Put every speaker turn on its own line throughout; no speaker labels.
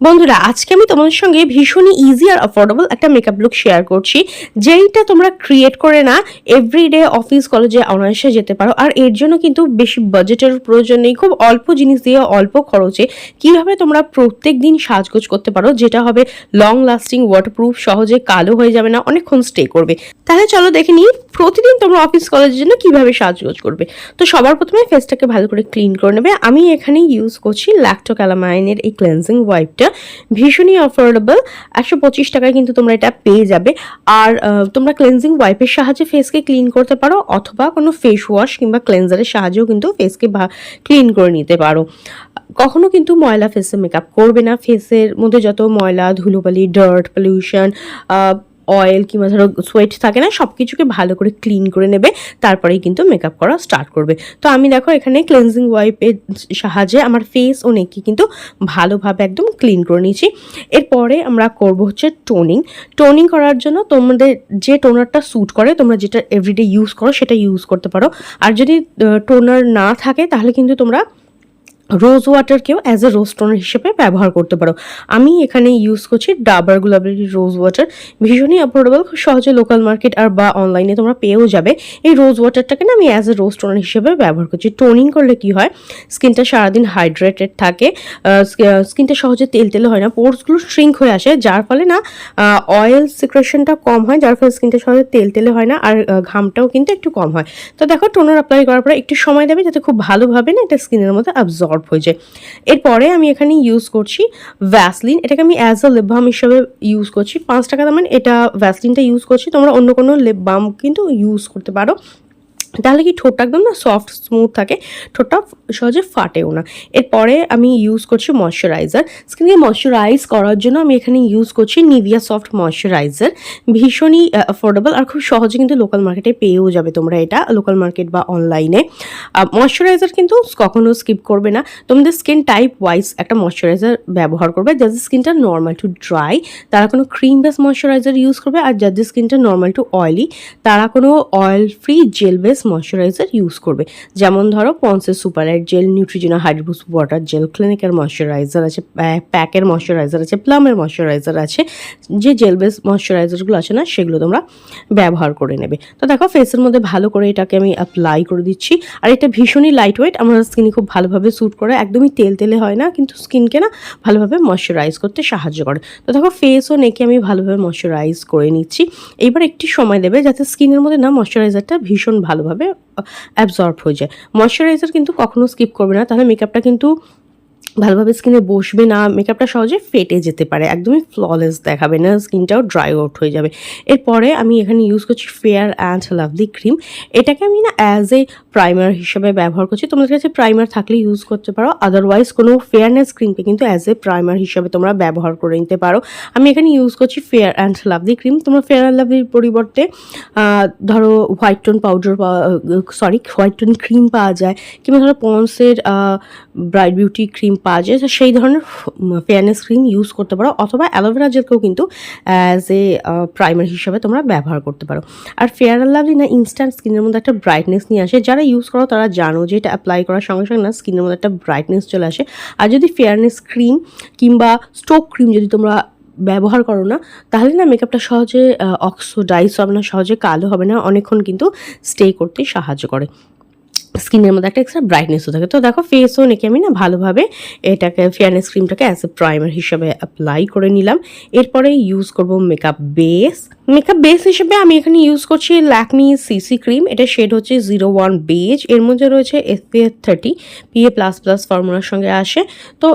বন্ধুরা, আজকে আমি তোমাদের সঙ্গে ভীষণই ইজি আর অ্যাফোর্ডেবল একটা মেকআপ লুক শেয়ার করছি, যেইটা তোমরা ক্রিয়েট করে না এভরিডে অফিস কলেজে অনায়াসে যেতে পারো। আর এর জন্য কিন্তু বেশি বাজেটের প্রয়োজন নেই, খুব অল্প জিনিস দিয়ে, অল্প খরচে কীভাবে তোমরা প্রত্যেক দিন সাজগোজ করতে পারো, যেটা হবে লং লাস্টিং ওয়াটারপ্রুফ সহজে কালো হয়ে যাবে না, অনেকক্ষণ স্টে করবে। তাহলে চলো দেখে নিই, প্রতিদিন তোমরা অফিস কলেজের জন্য কীভাবে সাজগোজ করবে। তো সবার প্রথমে ফেসটাকে ভালো করে ক্লিন করে নেবে। আমি এখানে ইউজ করছি ল্যাক্টো ক্যালামাইনের এই ক্লেন্সিং ওয়াইপটা ভীষণই অ্যাফোর্ডেবল একশো পঁচিশ টাকায় কিন্তু তোমরা এটা পেয়ে যাবে। আর তোমরা ক্লেন্সিং ওয়াইপের সাহায্যে ফেসকে ক্লিন করতে পারো, অথবা কোনো ফেস ওয়াশ কিংবা ক্লেন্সারের সাহায্যেও কিন্তু ফেসকে ক্লিন করে নিতে পারো। কখনো কিন্তু ময়লা ফেসে মেকআপ করবে না। ফেসের মধ্যে যত ময়লা, ধুলোবালি ডার্ট পলিউশন অয়েল কিংবা ধরো সোয়েট থাকে না সব কিছুকে ভালো করে ক্লিন করে নেবে, তারপরেই কিন্তু মেকআপ করা স্টার্ট করবে। তো আমি দেখো এখানে ক্লেন্সিং ওয়াইপের সাহায্যে আমার ফেস ও নেককে কিন্তু ভালোভাবে একদম ক্লিন করে নিয়েছি। এরপরে আমরা করব হচ্ছে টোনিং টোনিং করার জন্য তোমাদের যে টোনারটা স্যুট করে, তোমরা যেটা এভরিডে ইউজ করো, সেটা ইউজ করতে পারো। আর যদি টোনার না থাকে, তাহলে কিন্তু তোমরা রোজ ওয়াটারকেও অ্যাজ এ রোজ টোনার হিসেবে ব্যবহার করতে পারো। আমি এখানে ইউজ করছি ডাবার গুলাবেরি রোজ ওয়াটার ভীষণই অ্যাফোর্ডেবল খুব সহজে লোকাল মার্কেট আর বা অনলাইনে তোমরা পেয়েও যাবে। এই রোজ ওয়াটারটাকে না আমি অ্যাজ এ রোজ টোনার হিসেবে ব্যবহার করছি। টোনিং করলে কি হয়? স্কিনটা সারাদিন হাইড্রেটেড থাকে। স্কিনটা সহজে তেল তেলে হয় না। পোর্সগুলো শ্রিঙ্ক হয়ে আসে, যার ফলে না অয়েল সিক্রেশনটা কম হয়, যার ফলে স্কিনটা সহজে তেল তেলে হয় না আর ঘামটাও কিন্তু একটু কম হয়। তো দেখো টোনার অ্যাপ্লাই করার পরে একটু সময় দেবে যাতে খুব ভালোভাবে না এটা স্কিনের মধ্যে অ্যাবজর্ব হয়ে যায়। এরপরে আমি এখানে ইউজ করছি ভ্যাসলিন এটাকে আমি অ্যাজ আ লেপ বাম হিসাবে ইউজ করছি। পাঁচ টাকা দামের। এটা ভ্যাসলিনটা ইউজ করছি। তোমরা অন্য কোনো লেপ বাম কিন্তু ইউজ করতে পারো। তাহলে কি ঠোঁটটা একদম না সফট স্মুথ থাকে? ঠোঁটটা সহজে ফাটেও না। এরপরে আমি ইউজ করছি ময়শ্চারাইজার স্কিনকে ময়শ্চারাইজ করার জন্য আমি এখানে ইউজ করছি নিভিয়া সফট ময়শ্চারাইজার ভীষণই অ্যাফোর্ডেবল আর খুব সহজে কিন্তু লোকাল মার্কেটে পেয়েও যাবে তোমরা এটা লোকাল মার্কেট বা অনলাইনে ময়শ্চারাইজার কিন্তু কখনো স্কিপ করবে না। তোমাদের স্কিন টাইপ ওয়াইজ একটা ময়শ্চারাইজার ব্যবহার করবে। যাদের স্কিনটা নর্মাল টু ড্রাই তারা কোনো ক্রিম বেস ময়শ্চারাইজার ইউজ করবে। আর যাদের স্কিনটা নর্মাল টু অয়েলি তারা কোনো oil free gel base moisturizer use করবে। যেমন ধরো পন্সের super light gel Neutrogena hydro boost water gel ক্লিনিকের ময়শ্চারাইজার আছে প্যাকের ময়শ্চারাইজার আছে প্লামের ময়শ্চারাইজার আছে। যে জেল বেস ময়শ্চারাইজারগুলো আছে না, সেগুলো তোমরা ব্যবহার করে নেবে। তো দেখো ফেসের মধ্যে ভালো করে এটাকে আমি অ্যাপ্লাই করে দিচ্ছি। আর এটা ভীষণই লাইট ওয়েট আমার স্কিনে খুব ভালোভাবে স্যুট করে। একদমই তেল তেলে হয় না, কিন্তু স্কিনকে না ভালোভাবে ময়শ্চারাইজ করতে সাহায্য করে। তো দেখো ফেস ও নেকে আমি ভালোভাবে ময়শ্চারাইজ করে নিচ্ছি। এইবার একটি সময় দেবে যাতে স্কিনের মধ্যে না ময়শ্চারাইজারটা ভীষণ ভালোভাবে অ্যাবজর্ব হয়ে যায়। ময়শ্চারাইজার কিন্তু কখনো স্কিপ করবে না, তাহলে মেকআপটা কিন্তু ভালোভাবে স্কিনে বসবে না মেকআপটা সহজে ফেটে যেতে পারে, একদমই ফ্ললেস দেখাবে না স্কিনটাও ড্রাই আউট হয়ে যাবে। এরপরে আমি এখানে ইউজ করছি ফেয়ার অ্যান্ড লাভলি ক্রিম এটাকে আমি না অ্যাজ এ প্রাইমার হিসেবে ব্যবহার করছি। তোমাদের কাছে প্রাইমার থাকলে ইউজ করতে পারো। আদারওয়াইজ কোনো ফেয়ারনেস ক্রিমকে কিন্তু অ্যাজ এ প্রাইমার হিসেবে তোমরা ব্যবহার করে নিতে পারো। আমি এখানে ইউজ করছি ফেয়ার অ্যান্ড লাভলি ক্রিম তোমরা ফেয়ার অ্যান্ড লাভলির পরিবর্তে ধরো white tone powder sorry white tone cream পাওয়া যায়, কিংবা ধরো পন্সের ব্রাইট বিউটি ক্রিম পাওয়া যায়। সেই ধরনের ফেয়ারনেস ক্রিম ইউজ করতে পারো। অথবা অ্যালোভেরা জেলকেও কিন্তু অ্যাজ এ প্রাইমার হিসাবে তোমরা ব্যবহার করতে পারো। আর ফেয়ার অ্যান্ড লাভলি না ইনস্ট্যান্ট স্কিনের মধ্যে একটা ব্রাইটনেস নিয়ে আসে। যারা ইউজ করো, তারা জানো যে এটা অ্যাপ্লাই করার সঙ্গে সঙ্গে না স্কিনের মধ্যে একটা ব্রাইটনেস চলে আসে। আর যদি ফেয়ারনেস ক্রিম কিংবা স্টোক ক্রিম যদি তোমরা ব্যবহার করো না, তাহলে না মেকআপটা সহজে অক্সোডাইজ হবে না, সহজে কালো হবে না, অনেকক্ষণ কিন্তু স্টে করতে সাহায্য করে। স্কিনের মধ্যে একটা এক্সট্রা ব্রাইটনেসও থাকে। তো দেখো ফেসও নেকে আমি না ভালোভাবে এটাকে ফেয়ারনেস ক্রিমটাকে অ্যাজ এ প্রাইমার হিসাবে অ্যাপ্লাই করে নিলাম। এরপরে ইউজ করব মেকআপ বেস মেকআপ বেস হিসেবে আমি এখানে ইউজ করছি ল্যাকমি সিসি ক্রিম এটা শেড হচ্ছে জিরো ওয়ান বেজ এর মধ্যে রয়েছে SPF thirty PA plus plus ফর্মুলার সঙ্গে আসে। তো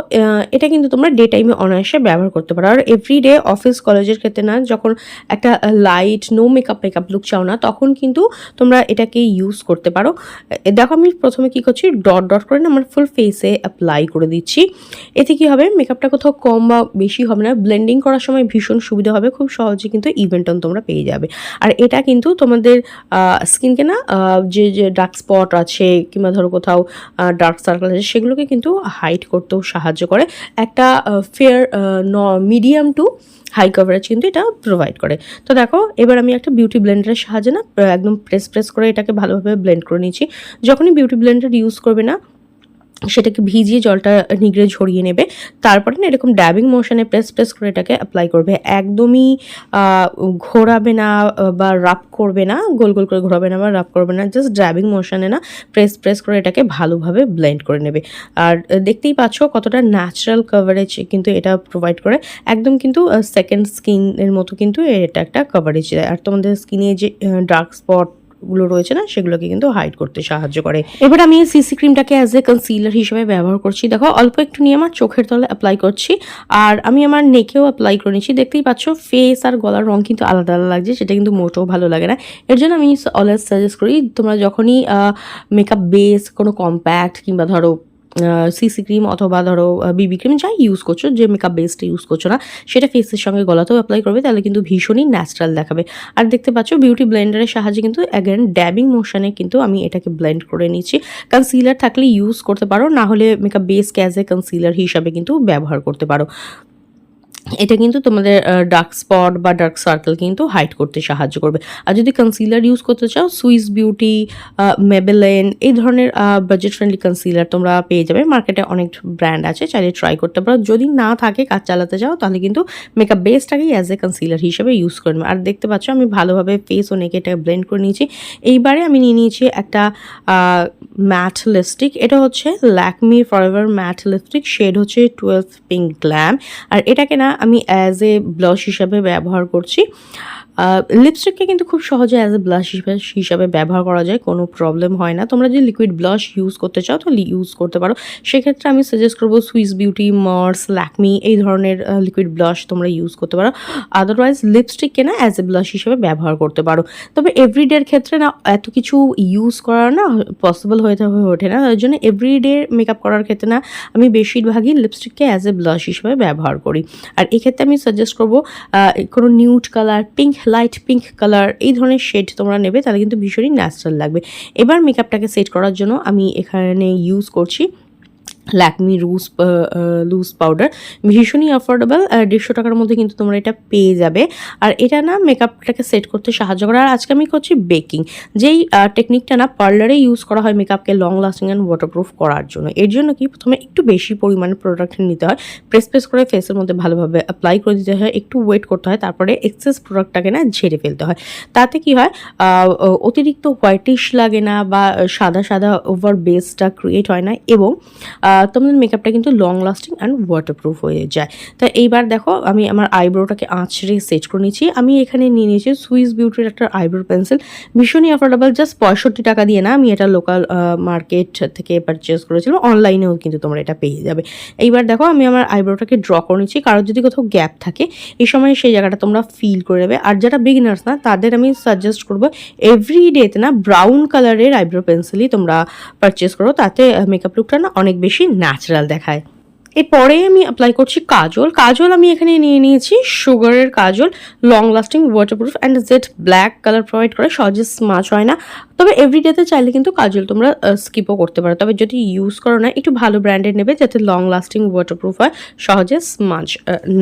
এটা কিন্তু তোমরা ডে টাইমে অনায়াসে ব্যবহার করতে পারো। আর এভরি ডে অফিস কলেজের ক্ষেত্রে না, যখন একটা light no makeup makeup look চাও না, তখন কিন্তু তোমরা এটাকে ইউজ করতে পারো। দেখো আমি প্রথমে কি করছি ডট ডট করে না, আমার ফুল ফেসে অ্যাপ্লাই করে দিচ্ছি। এতে কি হবে মেকআপটা কোথাও কম বা বেশি হবে না। ব্লেন্ডিং করার সময় ভীষণ সুবিধা হবে, খুব সহজে কিন্তু ইভেন্ট অন তোমরা পেয়ে যাবে। আর এটা কিন্তু তোমাদের স্কিনকে না যে যে ডার্ক স্পট আছে কিংবা ধরো কোথাও ডার্ক সার্কেল আছে সেগুলোকে কিন্তু হাইট করতেও সাহায্য করে। একটা ফেয়ার ন মিডিয়াম টু হাই কভারেজ কিন্তু এটা প্রোভাইড করে। তো দেখো, এবার আমি একটা বিউটি ব্লেন্ডারের সাহায্যে না একদম প্রেস প্রেস করে এটাকে ভালোভাবে ব্লেন্ড করে নিচ্ছি। যখনই বিউটি ব্লেন্ডার ইউজ করবে না সেটাকে ভিজিয়ে জলটা নিগড়ে ঝরিয়ে নেবে। তারপরে না এরকম ড্যাবিং মোশনে প্রেস প্রেস করে এটাকে অ্যাপ্লাই করবে। একদমই ঘোরাবে না বা রাপ করবে না, গোল গোল করে ঘোরাবে না বা রাপ করবে না জাস্ট ড্যাবিং মোশনে না প্রেস প্রেস করে এটাকে ভালোভাবে ব্লেন্ড করে নেবে। আর দেখতেই পাচ্ছ কতটা ন্যাচারাল কভারেজ কিন্তু এটা প্রোভাইড করে। একদম কিন্তু সেকেন্ড স্কিনের মতো কিন্তু এটা একটা কভারেজ দেয়। আর তোমাদের স্কিনে যে ডার্ক স্পট গুলো রয়েছে না, সেগুলোকে কিন্তু হাইড করতে সাহায্য করে। এবার আমি এই সিসি ক্রিমটাকে অ্যাজ এ কনসিলার হিসেবে ব্যবহার করছি। দেখো, অল্প একটু নিয়ে আমার চোখের তলে অ্যাপ্লাই করছি। আর আমি আমার নেকেও অ্যাপ্লাই করে নিচ্ছি। দেখতেই পাচ্ছ ফেস আর গলার রং কিন্তু আলাদা আলাদা লাগছে, সেটা কিন্তু মোটেও ভালো লাগে না। এর জন্য আমি অলওয়েজ সাজেস্ট করি, তোমরা যখনই মেকআপ বেস কোনো কম্প্যাক্ট কিংবা ধরো সিসি ক্রিম অথবা ধরো বিবি ক্রিম যাই ইউজ করছ, যে মেকআপ বেসটা ইউজ করছ না, সেটা ফেসের সঙ্গে গলাতেও অ্যাপ্লাই করবে, তাহলে কিন্তু ভীষণই ন্যাচারাল দেখাবে। আর দেখতে পাচ্ছ বিউটি ব্লেন্ডারের সাহায্যে কিন্তু অ্যাগেন ড্যাবিং মোশনে কিন্তু আমি এটাকে ব্লেন্ড করে নিচ্ছি। কনসিলার থাকলে ইউজ করতে পারো, না হলে মেকআপ বেসকে অ্যাজ এ কনসিলার হিসাবে কিন্তু ব্যবহার করতে পারো। এটা কিন্তু তোমাদের ডার্ক স্পট বা ডার্ক সার্কেল কিন্তু হাইড করতে সাহায্য করবে। আর যদি কনসিলার ইউজ করতে চাও সুইস বিউটি মেবেলেন এই ধরনের বাজেট ফ্রেন্ডলি কনসিলার তোমরা পেয়ে যাবে। মার্কেটে অনেক ব্র্যান্ড আছে, চাইলে ট্রাই করতে পারো। যদি না থাকে কাজ চালাতে চাও, তাহলে কিন্তু মেকআপ বেসটাকেই অ্যাজ এ কনসিলার হিসেবে ইউজ করে নেবে। আর দেখতে পাচ্ছ, আমি ভালোভাবে ফেস ও নেকে এটা ব্লেন্ড করে নিয়েছি। এইবারে আমি নিয়ে নিয়েছি একটা ম্যাট লিপস্টিক এটা হচ্ছে Lakme forever matte lipstick shade হচ্ছে টুয়েলভ পিঙ্ক গ্ল্যাম আর এটাকে না আমি অ্যাজ এ ব্লাশ হিসাবে ব্যবহার করছি। লিপস্টিককে কিন্তু খুব সহজে অ্যাজ এ ব্লাশ হিসেবে হিসাবে ব্যবহার করা যায়, কোনো প্রবলেম হয় না। তোমরা যদি লিকুইড ব্লাশ ইউজ করতে চাও তাহলে ইউজ করতে পারো। সেক্ষেত্রে আমি সাজেস্ট করব সুইস বিউটি মার্স ল্যাকমি এই ধরনের লিকুইড ব্লাশ তোমরা ইউজ করতে পারো। আদারওয়াইজ লিপস্টিককে না অ্যাজ এ ব্লাশ হিসেবে ব্যবহার করতে পারো। তবে এভরিডের ক্ষেত্রে না, এত কিছু ইউজ করা না পসিবল হয়ে হয়ে ওঠে না। তার জন্য এভরিডে মেকআপ করার ক্ষেত্রে না, আমি বেশিরভাগই লিপস্টিককে অ্যাজ এ ব্লাশ হিসেবে ব্যবহার করি। আর এক্ষেত্রে আমি সাজেস্ট করব কোনো nude colour pink light pink colour এই ধরনের শেড তোমরা নেবে, তাহলে কিন্তু ভীষণই ন্যাচারাল লাগবে। এবার মেকআপটাকে সেট করার জন্য আমি এখানে ইউজ করছি ল্যাকমি রুজ লুজ পাউডার ভীষণই অ্যাফোর্ডেবল দেড়শো টাকার মধ্যে কিন্তু তোমরা এটা পেয়ে যাবে। আর এটা না মেকআপটাকে সেট করতে সাহায্য করে। আর আজকে আমি করছি বেকিং যেই টেকনিকটা না পার্লারে ইউজ করা হয় মেকআপকে লং লাস্টিং অ্যান্ড ওয়াটারপ্রুফ করার জন্য। এর জন্য কি প্রথমে একটু বেশি পরিমাণে প্রোডাক্ট নিতে হয়। প্রেস প্রেস করে ফেসের মধ্যে ভালোভাবে অ্যাপ্লাই করে দিতে হয়। একটু ওয়েট করতে হয়। তারপরে এক্সেস প্রোডাক্টটাকে না ঝেড়ে ফেলতে হয়। তাতে কি হয় অতিরিক্ত হোয়াইটিশ লাগে না বা সাদা সাদা ওভার বেসটা ক্রিয়েট হয় না। এবং তোমাদের মেকআপটা কিন্তু লং লাস্টিং অ্যান্ড ওয়াটারপ্রুফ হয়ে যায়। তো এইবার দেখো, আমি আমার আইব্রোটাকে আঁচড়ে সেট করে নিয়েছি। আমি এখানে নিয়ে নিয়েছি সুইস বিউটির একটা আইব্রো পেন্সিল ভীষণই অ্যাফোর্ডেবল জাস্ট পঁয়ষট্টি টাকা দিয়ে না, আমি এটা লোকাল মার্কেট থেকে পারচেস করেছিলাম। অনলাইনেও কিন্তু তোমরা এটা পেয়ে যাবে। এইবার দেখো, আমি আমার আইব্রোটাকে ড্র করে নিচ্ছি কারোর যদি কোথাও গ্যাপ থাকে, এই সময় সেই জায়গাটা তোমরা ফিল করে নেবে। আর যারা বিগিনার্স না, তাদের আমি সাজেস্ট করব এভরি ডেতে না ব্রাউন কালারের আইব্রো পেন্সিলই তোমরা পারচেস করো। তাতে মেকআপ লুকটা না অনেক বেশি ন্যাচারাল দেখায়। এরপরে আমি অ্যাপ্লাই করছি কাজল। কাজল আমি এখানে নিয়ে নিয়েছি সুগারের কাজল long lasting waterproof and jet black colour provide করে, সহজে স্মাচ হয় না। তবে এভরিডেতে চাইলে কিন্তু কাজল তোমরা স্কিপও করতে পারো। তবে যদি ইউজ করো না, একটু ভালো ব্র্যান্ডের নেবে যাতে লং লাস্টিং ওয়াটারপ্রুফ হয়, সহজে স্মাচ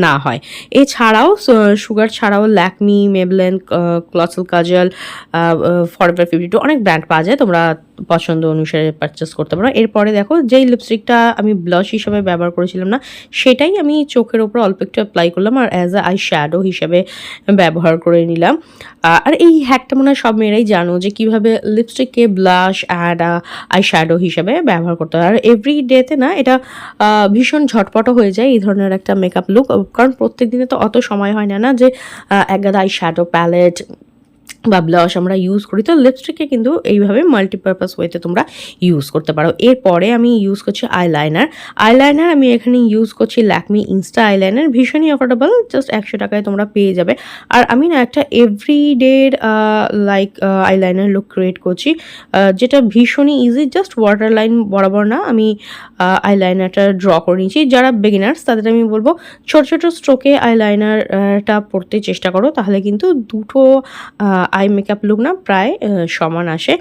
না হয়। এছাড়াও সুগার ছাড়াও ল্যাকমি মেবলেন ক্লসল কাজল ফরএভার ফিফটি টু অনেক ব্র্যান্ড পাওয়া যায়। তোমরা পছন্দ অনুসারে পারচেস করতে পারো। এরপরে দেখো, যেই লিপস্টিকটা আমি ব্লাশ হিসেবে ব্যবহার করেছিলাম না, সেটাই আমি চোখের ওপর অল্প একটু অ্যাপ্লাই করলাম আর অ্যাজ আ আই শ্যাডো হিসেবে ব্যবহার করে নিলাম। আর এই হ্যাকটা মনে হয় সব মেয়েরাই জানো যে কীভাবে লিপস্টিককে ব্লাশ অ্যান্ড আই শ্যাডো হিসেবে ব্যবহার করতে হয়। আর এভরি ডেতে না, এটা ভীষণ ঝটপটও হয়ে যায় এই ধরনের একটা মেকআপ লুক কারণ প্রত্যেক দিনে তো অত সময় হয় না না যে এক গাদা আই শ্যাডো প্যালেট বা ব্লাশ আমরা ইউজ করি, তো লিপস্টিককে কিন্তু এইভাবে মাল্টিপারপাস ওয়েতে তোমরা ইউজ করতে পারো। এরপরে আমি ইউজ করছি আইলাইনার আইলাইনার আমি এখানে ইউজ করছি ল্যাকমি ইনস্টা আইলাইনার ভীষণই অ্যাফোর্ডেবল জাস্ট একশো টাকায় তোমরা পেয়ে যাবে। আর আমি না একটা এভরিডের লাইক আইলাইনার লুক ক্রিয়েট করছি যেটা ভীষণই ইজি জাস্ট ওয়াটার লাইন বরাবর না, আমি আইলাইনারটা ড্র করে নিয়েছি। যারা বিগিনার্স তাদের আমি বলব, ছোট ছোট স্ট্রোকে আইলাইনারটা পড়তে চেষ্টা করো, তাহলে কিন্তু দুটো আই মেকআপ লুক না, প্রায় সমান আসে।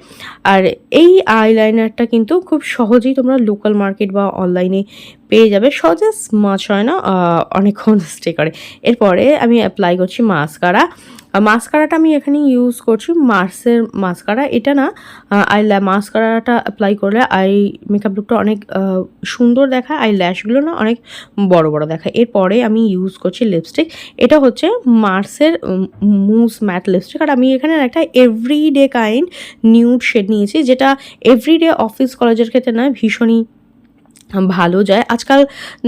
আর এই আইলাইনারটা কিন্তু খুব সহজেই তোমরা লোকাল মার্কেট বা অনলাইনে পেয়ে যাবে। সহজে স্মাচ হয় না অনেকক্ষণ স্টে করে। এরপরে আমি অ্যাপ্লাই করছি মাস্কারা মাস্কারাটা আমি এখানে ইউজ করছি মার্সের মাস্কারা এটা না আই ল্যা মাস্কারাটা অ্যাপ্লাই করলে আই মেকআপ লুকটা অনেক সুন্দর দেখায়। আই ল্যাশগুলো না অনেক বড় বড় দেখায়। এরপরে আমি ইউজ করছি লিপস্টিক এটা হচ্ছে মার্সের মুস ম্যাট লিপস্টিক আর আমি এখানে একটা এভরিডে কাইন্ড নিউড শেড নিয়েছি, যেটা এভরিডে অফিস কলেজের ক্ষেত্রে না ভীষণই ভালো যায়। আজকাল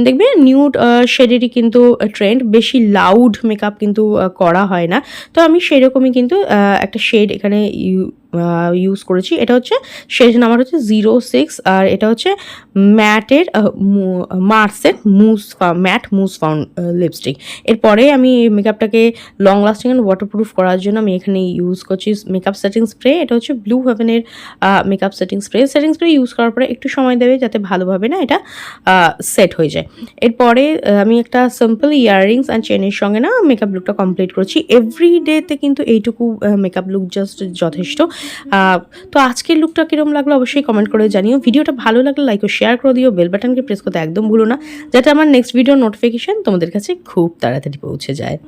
দেখবে নিউড শেডেরই কিন্তু ট্রেন্ড বেশি লাউড মেকআপ কিন্তু করা হয় না। তো আমি সেরকমই কিন্তু একটা শেড এখানে ইউজ করেছি। এটা হচ্ছে শেড নাম্বার হচ্ছে জিরো সিক্স আর এটা হচ্ছে ম্যাটের মার্সের mousse matte mousse found lipstick এরপরে আমি মেকআপটাকে লং লাস্টিং অ্যান্ড ওয়াটারপ্রুফ করার জন্য আমি এখানে ইউজ করছি মেকআপ সেটিং স্প্রে এটা হচ্ছে blue হেভেনের makeup setting spray setting spray use করার পরে একটু সময় দেবে যাতে ভালোভাবে না এটা সেট হয়ে যায়। এরপরে আমি একটা সিম্পল ইয়াররিংস অ্যান্ড চেনের সঙ্গে না মেকআপ লুকটা কমপ্লিট করছি। এভরি ডেতে কিন্তু এইটুকু মেকআপ লুক জাস্ট যথেষ্ট। তো আজকের লুকটা কীরকম লাগল অবশ্যই কমেন্ট করে জানিও। ভিডিওটা ভালো লাগলে লাইক ও শেয়ার করে দিও বেল বাটনকে প্রেস করতে একদম ভুলো না, যাতে আমার নেক্সট ভিডিও নোটিফিকেশন তোমাদের কাছে খুব তাড়াতাড়ি পৌঁছে যায়।